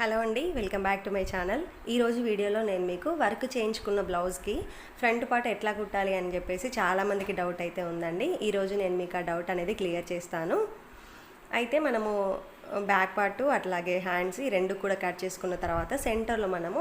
Hello అండి welcome back to my channel. ఈరోజు వీడియోలో నేను మీకు వర్క్ చేయించుకున్న బ్లౌజ్కి ఫ్రంట్ పార్ట్ ఎట్లా కుట్టాలి అని చెప్పేసి చాలామందికి డౌట్ అయితే ఉందండి. ఈరోజు నేను మీకు ఆ డౌట్ అనేది క్లియర్ చేస్తాను. అయితే మనము బ్యాక్ పార్ట్ అట్లాగే హ్యాండ్స్ ఈ రెండు కూడా కట్ చేసుకున్న తర్వాత సెంటర్లో మనము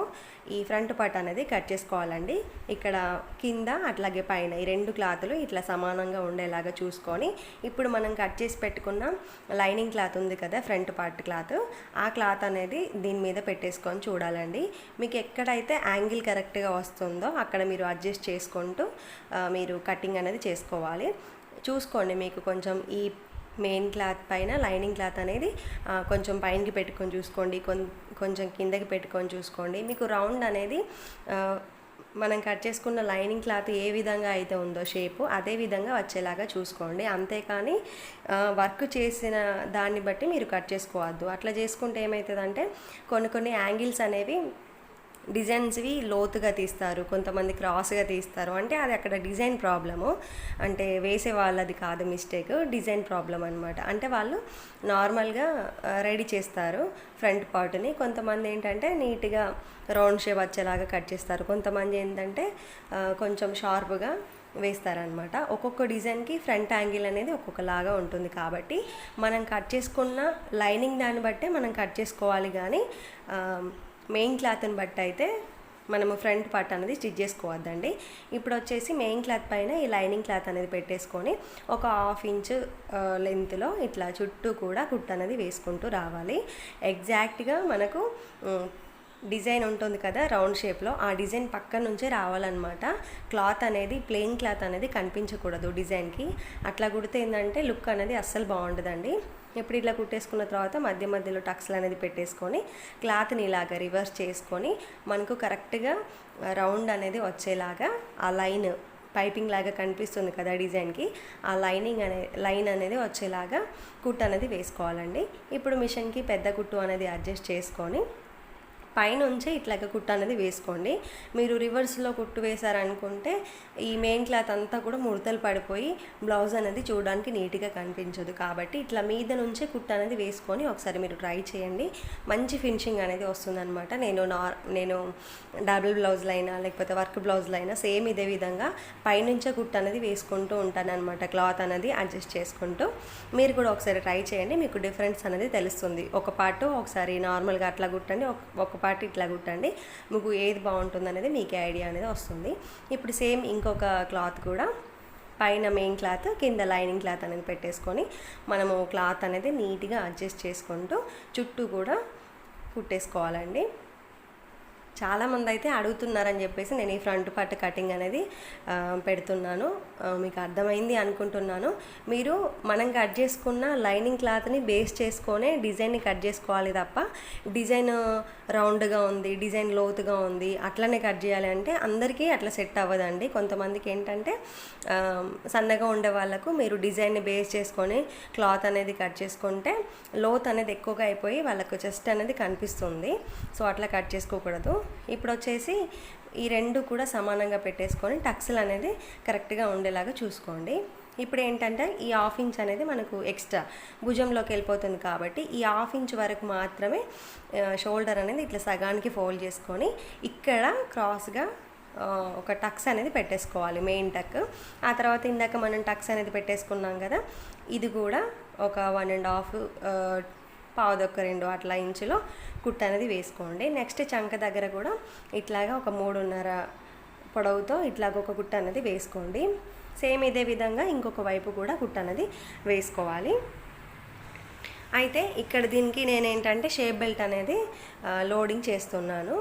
ఈ ఫ్రంట్ పార్ట్ అనేది కట్ చేసుకోవాలండి. ఇక్కడ కింద అట్లాగే పైన ఈ రెండు క్లాతులు ఇట్లా సమానంగా ఉండేలాగా చూసుకొని ఇప్పుడు మనం కట్ చేసి పెట్టుకున్న లైనింగ్ క్లాత్ ఉంది కదా ఫ్రంట్ పార్ట్ క్లాత్ ఆ క్లాత్ అనేది దీని మీద పెట్టేసుకొని చూడాలండి. మీకు ఎక్కడైతే యాంగిల్ కరెక్ట్గా వస్తుందో అక్కడ మీరు అడ్జస్ట్ చేసుకుంటూ మీరు కటింగ్ అనేది చేసుకోవాలి. చూసుకోండి మీకు కొంచెం ఈ మెయిన్ క్లాత్ పైన లైనింగ్ క్లాత్ అనేది కొంచెం పైనకి పెట్టుకొని చూసుకోండి కొం- కొంచెం కిందకి పెట్టుకొని చూసుకోండి. మీకు రౌండ్ అనేది మనం కట్ చేసుకున్న లైనింగ్ క్లాత్ ఏ విధంగా అయితే ఉందో షేపు అదే విధంగా వచ్చేలాగా చూసుకోండి. అంతేకాని వర్క్ చేసిన దాన్ని బట్టి మీరు కట్ చేసుకోవద్దు. అట్లా చేసుకుంటే ఏమవుతుందంటే కొన్ని కొన్ని యాంగిల్స్ అనేవి డిజైన్స్వి లోతుగా తీస్తారు కొంతమంది క్రాస్గా తీస్తారు. అంటే అది అక్కడ డిజైన్ ప్రాబ్లము. అంటే వేసే వాళ్ళది కాదు మిస్టేక్ డిజైన్ ప్రాబ్లం అనమాట అంటే వాళ్ళు నార్మల్గా రెడీ చేస్తారు ఫ్రంట్ పార్ట్ని. కొంతమంది ఏంటంటే నీట్గా రౌండ్ షేప్ వచ్చేలాగా కట్ చేస్తారు. కొంతమంది ఏంటంటే కొంచెం షార్ప్గా వేస్తారనమాట ఒక్కొక్క డిజైన్కి ఫ్రంట్ యాంగిల్ అనేది ఒక్కొక్కలాగా ఉంటుంది కాబట్టి మనం కట్ చేసుకున్న లైనింగ్ దాన్ని బట్టే మనం కట్ చేసుకోవాలి కానీ మెయిన్ క్లాత్ని బట్టి అయితే మనము ఫ్రంట్ పార్ట్ అనేది స్టిచ్ చేసుకోవద్దండి. ఇప్పుడు వచ్చేసి మెయిన్ క్లాత్ పైన ఈ లైనింగ్ క్లాత్ అనేది పెట్టేసుకొని ఒక హాఫ్ ఇంచ్ లెంత్లో ఇట్లా చుట్టూ కూడా కుట్టు అనేది వేసుకుంటూ రావాలి. ఎగ్జాక్ట్గా మనకు డిజైన్ ఉంటుంది కదా రౌండ్ షేప్లో. ఆ డిజైన్ పక్క నుంచే రావాలన్నమాట. క్లాత్ అనేది ప్లెయిన్ క్లాత్ అనేది కనిపించకూడదు డిజైన్కి. అట్లా కుడితే ఏంటంటే లుక్ అనేది అస్సలు బాగుండదండి. ఇప్పుడు ఇట్లా కుట్టేసుకున్న తర్వాత మధ్య మధ్యలో టక్స్లు అనేది పెట్టేసుకొని క్లాత్ని ఇలాగ రివర్స్ చేసుకొని మనకు కరెక్ట్గా రౌండ్ అనేది వచ్చేలాగా ఆ లైన్ పైపింగ్ లాగా కనిపిస్తుంది కదా డిజైన్కి ఆ లైనింగ్ అనే లైన్ అనేది వచ్చేలాగా కుట్టు అనేది వేసుకోవాలండి. ఇప్పుడు మిషన్కి పెద్ద కుట్టు అనేది అడ్జస్ట్ చేసుకొని పైనుంచే ఇట్లాగ కుట్టు అనేది వేసుకోండి. మీరు రివర్స్లో కుట్టు వేశారనుకుంటే ఈ మెయిన్ క్లాత్ అంతా కూడా ముడతలు పడిపోయి బ్లౌజ్ అనేది చూడడానికి నీట్గా కనిపించదు. కాబట్టి ఇట్లా మీద నుంచే కుట్టు అనేది వేసుకొని ఒకసారి మీరు ట్రై చేయండి. మంచి ఫినిషింగ్ అనేది వస్తుందన్నమాట. నేను నార్ నేను డబుల్ బ్లౌజ్లు అయినా లేకపోతే వర్క్ బ్లౌజ్లు అయినా సేమ్ ఇదే విధంగా పైనుంచే కుట్టు అనేది వేసుకుంటూ ఉంటాను అనమాట క్లాత్ అనేది అడ్జస్ట్ చేసుకుంటూ మీరు కూడా ఒకసారి ట్రై చేయండి. మీకు డిఫరెన్స్ అనేది తెలుస్తుంది. ఒక పాటు ఒకసారి నార్మల్గా అట్లా కుట్టండి. ఒక- ఒక పార్ట్ ఇట్లా కుట్టండి మీకు ఏది బాగుంటుంది అనేది మీకే ఐడియా అనేది వస్తుంది. ఇప్పుడు సేమ్ ఇంకొక క్లాత్ కూడా పైన మెయిన్ క్లాత్ కింద లైనింగ్ క్లాత్ అనేది పెట్టేసుకొని మనము క్లాత్ అనేది నీట్గా అడ్జస్ట్ చేసుకుంటూ చుట్టూ కూడా కుట్టేసుకోవాలండి. చాలామంది అయితే అడుగుతున్నారని చెప్పేసి నేను ఈ ఫ్రంట్ పార్ట్ కటింగ్ అనేది పెడుతున్నాను. మీకు అర్థమైంది అనుకుంటున్నాను. మీరు మనం కట్ చేసుకున్న లైనింగ్ క్లాత్ని బేస్ చేసుకొని డిజైన్ని కట్ చేసుకోవాలి తప్ప డిజైన్ రౌండ్గా ఉంది డిజైన్ లోతుగా ఉంది అట్లనే కట్ చేయాలి అంటే అందరికీ అట్లా సెట్ అవ్వదండి. కొంతమందికి ఏంటంటే సన్నగా ఉండే వాళ్ళకు మీరు డిజైన్ని బేస్ చేసుకొని క్లాత్ అనేది కట్ చేసుకుంటే లోత్ అనేది ఎక్కువగా అయిపోయి వాళ్ళకు చెస్ట్ అనేది కనిపిస్తుంది. సో అట్లా కట్ చేసుకోకూడదు. ఇప్పుడు వచ్చేసి ఈ రెండు కూడా సమానంగా పెట్టేసుకొని టక్స్లు అనేది కరెక్ట్గా ఉండేలాగా చూసుకోండి. ఇప్పుడు ఏంటంటే ఈ హాఫ్ ఇంచ్ అనేది మనకు ఎక్స్ట్రా భుజంలోకి వెళ్ళిపోతుంది కాబట్టి ఈ హాఫ్ ఇంచ్ వరకు మాత్రమే షోల్డర్ అనేది ఇట్లా సగానికి ఫోల్డ్ చేసుకొని ఇక్కడ క్రాస్గా ఒక టక్స్ అనేది పెట్టేసుకోవాలి మెయిన్ టక్. ఆ తర్వాత ఇందాక మనం టక్స్ అనేది పెట్టేసుకున్నాం కదా ఇది కూడా ఒక వన్ అండ్ హాఫ్ పావుదొక్క రెండు అట్లా ఇంచులో కుట్టు అనేది వేసుకోండి. నెక్స్ట్ చంక దగ్గర కూడా ఇట్లాగా ఒక మూడున్నర పొడవుతో ఇట్లాగ ఒక కుట్ట అనేది వేసుకోండి. సేమ్ ఇదే విధంగా ఇంకొక వైపు కూడా కుట్ట అనేది వేసుకోవాలి. అయితే ఇక్కడ దీనికి నేనేంటంటే షేప్ బెల్ట్ అనేది లోడింగ్ చేస్తున్నాను.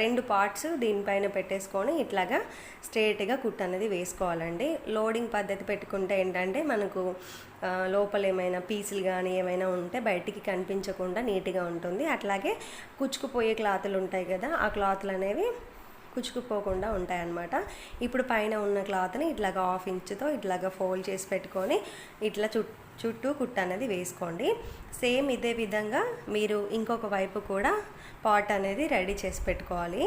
రెండు పార్ట్స్ దీనిపైన పెట్టేసుకొని ఇట్లాగా స్ట్రేట్గా కుట్ అనేది వేసుకోవాలండి. లోడింగ్ పద్ధతి పెట్టుకుంటే ఏంటంటే మనకు లోపల ఏమైనా పీసులు కానీ ఏమైనా ఉంటే బయటికి కనిపించకుండా నీట్గా ఉంటుంది. అట్లాగే కుచ్చుకుపోయే క్లాతులు ఉంటాయి కదా ఆ క్లాతులు అనేవి కుచ్చుకుపోకుండా ఉంటాయన్నమాట. ఇప్పుడు పైన ఉన్న క్లాత్ని ఇట్లాగా హాఫ్ ఇంచ్తో ఇట్లాగా ఫోల్డ్ చేసి పెట్టుకొని ఇట్లా చుట్టూ చుట్టూ కుట్ట అనేది వేసుకోండి. సేమ్ ఇదే విధంగా మీరు ఇంకొక వైపు కూడా పాట్ అనేది రెడీ చేసి పెట్టుకోవాలి.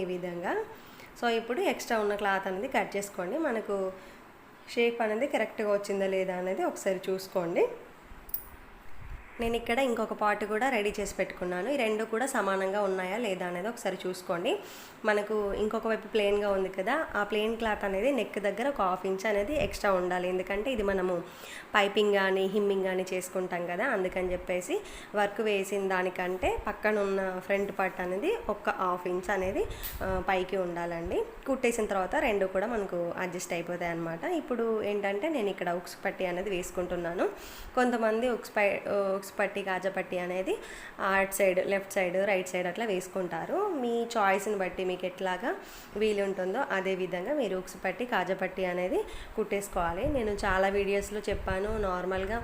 ఈ విధంగా. సో ఇప్పుడు ఎక్స్ట్రా ఉన్న క్లాత్ అనేది కట్ చేసుకోండి. మనకు షేప్ అనేది కరెక్ట్గా వచ్చిందా లేదా అనేది ఒకసారి చూసుకోండి. నేను ఇక్కడ ఇంకొక పార్ట్ కూడా రెడీ చేసి పెట్టుకున్నాను. ఈ రెండు కూడా సమానంగా ఉన్నాయా లేదా అనేది ఒకసారి చూసుకోండి. మనకు ఇంకొక వైపు ప్లెయిన్గా ఉంది కదా ఆ ప్లెయిన్ క్లాత్ అనేది నెక్ దగ్గర ఒక హాఫ్ ఇంచ్ అనేది ఎక్స్ట్రా ఉండాలి. ఎందుకంటే ఇది మనము పైపింగ్ కానీ హిమ్మింగ్ కానీ చేసుకుంటాం కదా అందుకని చెప్పేసి వర్క్ వేసిన దానికంటే పక్కన ఉన్న ఫ్రంట్ పార్ట్ అనేది ఒక హాఫ్ ఇంచ్ అనేది పైకి ఉండాలండి. కుట్టేసిన తర్వాత రెండు కూడా మనకు అడ్జస్ట్ అయిపోతాయి అనమాట ఇప్పుడు ఏంటంటే నేను ఇక్కడ ఉక్స్ పట్టి అనేది వేసుకుంటున్నాను. కొంతమంది ఉక్స్ పై ఉక్స్ పట్టి కాజా పట్టి అనేది అటు side left side right side అట్లా వేసుకుంటారు. మీ చాయిస్ని బట్టి మీకు ఎట్లాగా వీలు ఉంటుందో అదే విధంగా మీరు ఉక్స్ పట్టి కాజా పట్టి అనేది కుట్టేసుకోవాలి. నేను చాలా వీడియోస్లో చెప్పాను నార్మల్గా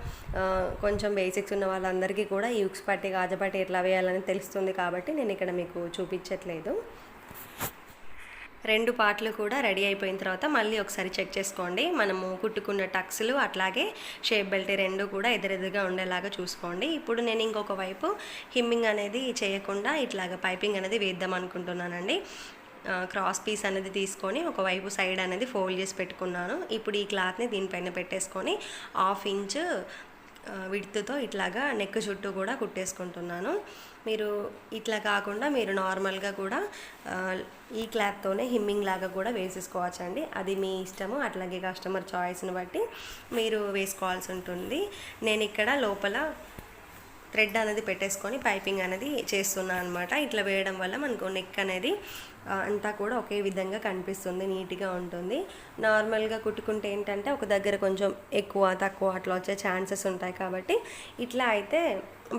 కొంచెం బేసిక్స్ ఉన్న వాళ్ళందరికీ కూడా ఈ ఉక్స్ పట్టి కాజా పట్టి ఎట్లా వేయాలని తెలుస్తుంది కాబట్టి నేను ఇక్కడ మీకు చూపించట్లేదు. రెండు పార్ట్లు కూడా రెడీ అయిపోయిన తర్వాత మళ్ళీ ఒకసారి చెక్ చేసుకోండి. మనము కుట్టుకున్న టక్స్లు అట్లాగే షేప్ బెల్ట్ రెండు కూడా ఎదురెదురుగా ఉండేలాగా చూసుకోండి. ఇప్పుడు నేను ఇంకొక వైపు హిమ్మింగ్ అనేది చేయకుండా ఇట్లాగ పైపింగ్ అనేది వేద్దాం అనుకుంటున్నానండి. క్రాస్ పీస్ అనేది తీసుకొని ఒకవైపు సైడ్ అనేది ఫోల్డ్ చేసి పెట్టుకున్నాను. ఇప్పుడు ఈ క్లాత్ని దీనిపైన పెట్టేసుకొని హాఫ్ ఇంచ్ విడ్త్తో ఇట్లాగా నెక్ చుట్టూ కూడా కుట్టేసుకుంటున్నాను. మీరు ఇట్లా కాకుండా మీరు నార్మల్గా కూడా ఈ క్లాత్తోనే హిమ్మింగ్ లాగా కూడా వేసేసుకోవచ్చు అండి అది మీ ఇష్టము అట్లాగే కస్టమర్ చాయిస్ని బట్టి మీరు వేసుకోవాల్సి ఉంటుంది. నేను ఇక్కడ లోపల థ్రెడ్ అనేది పెట్టేసుకొని పైపింగ్ అనేది చేస్తున్నాను అనమాట ఇట్లా వేయడం వల్ల మనకు నెక్ అనేది అంతా కూడా ఒకే విధంగా కనిపిస్తుంది నీట్గా ఉంటుంది. నార్మల్గా కుట్టుకుంటే ఏంటంటే ఒక దగ్గర కొంచెం ఎక్కువ తక్కువ అట్లా వచ్చే ఛాన్సెస్ ఉంటాయి కాబట్టి ఇట్లా అయితే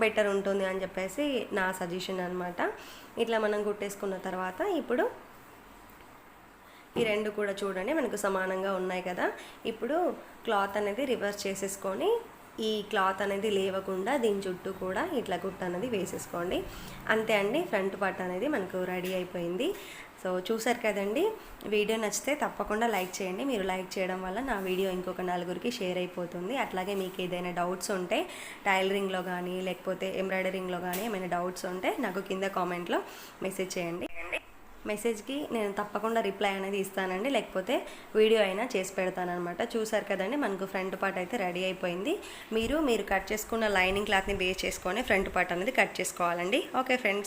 బెటర్ ఉంటుంది అని చెప్పేసి నా సజెషన్ అనమాట ఇట్లా మనం కుట్టేసుకున్న తర్వాత ఇప్పుడు ఈ రెండు కూడా చూడండి మనకు సమానంగా ఉన్నాయి కదా. ఇప్పుడు క్లాత్ అనేది రివర్స్ చేసేసుకొని ఈ క్లాత్ అనేది లేవకుండా దీని చుట్టూ కూడా ఇట్లా గుట్ట అనేది వేసేసుకోండి. అంతే అండి ఫ్రంట్ పార్ట్ అనేది మనకు రెడీ అయిపోయింది. సో చూసారు కదండి వీడియో నచ్చితే తప్పకుండా లైక్ చేయండి. మీరు లైక్ చేయడం వల్ల నా వీడియో ఇంకొక నలుగురికి షేర్ అయిపోతుంది. అట్లాగే మీకు ఏదైనా డౌట్స్ ఉంటే టైలరింగ్లో కానీ లేకపోతే ఎంబ్రాయిడరింగ్లో కానీ ఏమైనా డౌట్స్ ఉంటే నాకు కింద కామెంట్లో మెసేజ్ చేయండి. మెసేజ్కి నేను తప్పకుండా రిప్లై అనేది ఇస్తానండి. లేకపోతే వీడియో అయినా చేసి పెడతానమాట చూసారు కదండి మనకు ఫ్రంట్ పార్ట్ అయితే రెడీ అయిపోయింది. మీరు మీరు కట్ చేసుకున్న లైనింగ్ క్లాత్ని బేస్ చేసుకొని ఫ్రంట్ పార్ట్ అనేది కట్ చేసుకోవాలండి. Okay friends.